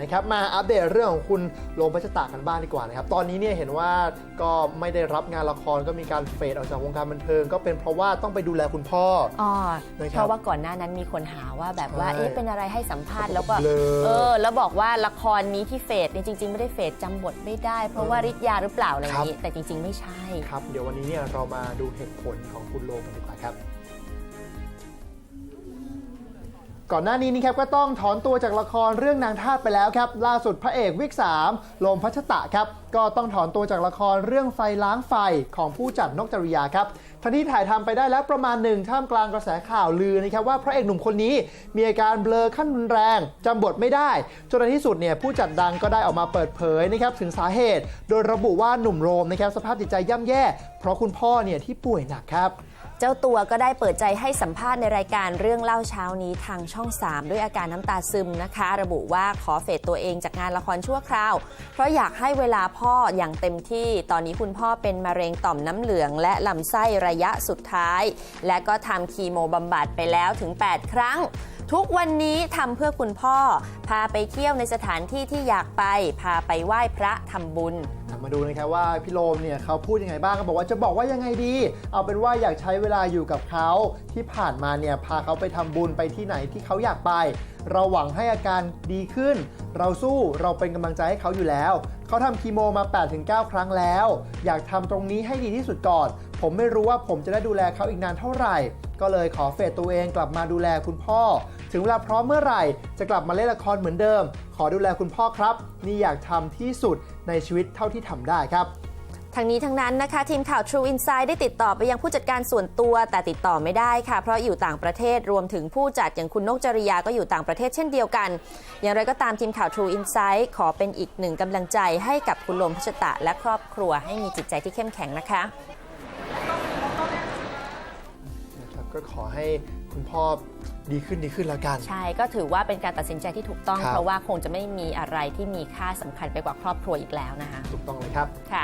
นะครับมาอัปเดตเรื่องของคุณโรมพัชตากันบ้างดีกว่านะครับตอนนี้เนี่ยเห็นว่าก็ไม่ได้รับงานละครก็มีการเฟดออกจากวงการบันเทิง ก็เป็นเพราะว่าต้องไปดูแลคุณพ่ออ๋อนะครับเพราะว่าก่อนหน้านั้นมีคนหาว่าแบบว่าใช่เอ๊ะเป็นอะไรให้สัมภาษณ์แล้วก็เบลอเออแล้วบอกว่าละครนี้ที่เฟดเนี่ยจริง ๆ ไม่ได้เฟดจำบทไม่ได้ เพราะว่าฤทธิ์ยาหรือเปล่าอะไรอย่างนี้แต่จริง ๆ ไม่ใช่ครับเดี๋ยววันนี้เนี่ยเรามาดูเหตุผลของคุณโรมกันดีกว่าครับ ก่อนหน้านี้นี่ครับก็ต้องถอนตัวจากละครเรื่องนางทาสไปแล้วครับ ล่าสุดพระเอกวิกสามลมพัชตะครับ ก็ต้องถอนตัวจากละครเรื่องไฟล้างไฟของผู้จัดนกจริยาครับ ทั้งที่ถ่ายทำไปได้แล้วประมาณหนึ่งท่ามกลางกระแสข่าวลือนะครับว่าพระเอกหนุ่มคนนี้มีอาการเบลอขั้นรุนแรงจำบทไม่ได้ จนในที่สุดเนี่ยผู้จัดดังก็ได้ออกมาเปิดเผยนะครับถึงสาเหตุ โดยระบุว่าหนุ่มโรมนะครับสภาพจิตใจย่ำแย่ เพราะคุณพ่อเนี่ยที่ป่วยหนักครับเจ้าตัวก็ได้เปิดใจให้สัมภาษณ์ในรายการเรื่องเล่าเช้านี้ทางช่อง 3 ด้วยอาการน้ำตาซึมนะคะ ระบุว่าขอเฟดตัวเองจากงานละครชั่วคราว เพราะอยากให้เวลาพ่ออย่างเต็มที่ ตอนนี้คุณพ่อเป็นมะเร็งต่อมน้ำเหลือง และลำไส้ระยะสุดท้าย และก็ทำคีโมบำบัดไปแล้วถึง 8 ครั้ง ทุกวันนี้ทำเพื่อคุณพ่อ พาไปเที่ยวในสถานที่ที่อยากไป พาไปไหว้พระทำบุญมาดูนะครับว่าพี่โรมเนี่ยเขาพูดยังไงบ้างเขาบอกว่าจะบอกว่ายังไงดี เอาเป็นว่าอยากใช้เวลาอยู่กับเขาที่ผ่านมาเนี่ยพาเขาไปทำบุญไปที่ไหนที่เขาอยากไป เราหวังให้อาการดีขึ้น เราสู้เราเป็นกำลังใจให้เขาอยู่แล้ว เขาทำคีโมมา 8-9 ครั้งแล้ว อยากทำตรงนี้ให้ดีที่สุดก่อน ผมไม่รู้ว่าผมจะได้ดูแลเขาอีกนานเท่าไหร่ ก็เลยขอเฟดตัวเองกลับมาดูแลคุณพ่อ ถึงเวลาพร้อมเมื่อไหร่ จะกลับมาเล่นละครเหมือนเดิม ขอดูแลคุณพ่อครับ นี่อยากทำที่สุดในชีวิตเท่าที่ทำได้ครับ ทั้งนี้ทั้งนั้นนะคะ ทีมข่าว True Insight ได้ติดต่อไปยังผู้จัดการส่วนตัว แต่ติดต่อไม่ได้ค่ะ เพราะอยู่ต่างประเทศรวมถึงผู้จัดอย่างคุณนกจริยาก็อยู่ต่างประเทศเช่นเดียวกัน อย่างไรก็ตามทีมข่าว True Insight ขอเป็นอีกหนึ่งกำลังใจให้กับคุณลมพัชตะและครอบครัวให้มีจิตใจที่เข้มแข็งนะคะนะครับก็ขอให้คุณพ่อดีขึ้นดีขึ้นแล้วกัน ใช่ก็ถือว่าเป็นการตัดสินใจที่ถูกต้อง ครับ เพราะว่าคงจะไม่มีอะไรที่มีค่าสำคัญไปกว่าครอบครัวอีกแล้วนะคะ ถูกต้องเลยครับ ค่ะ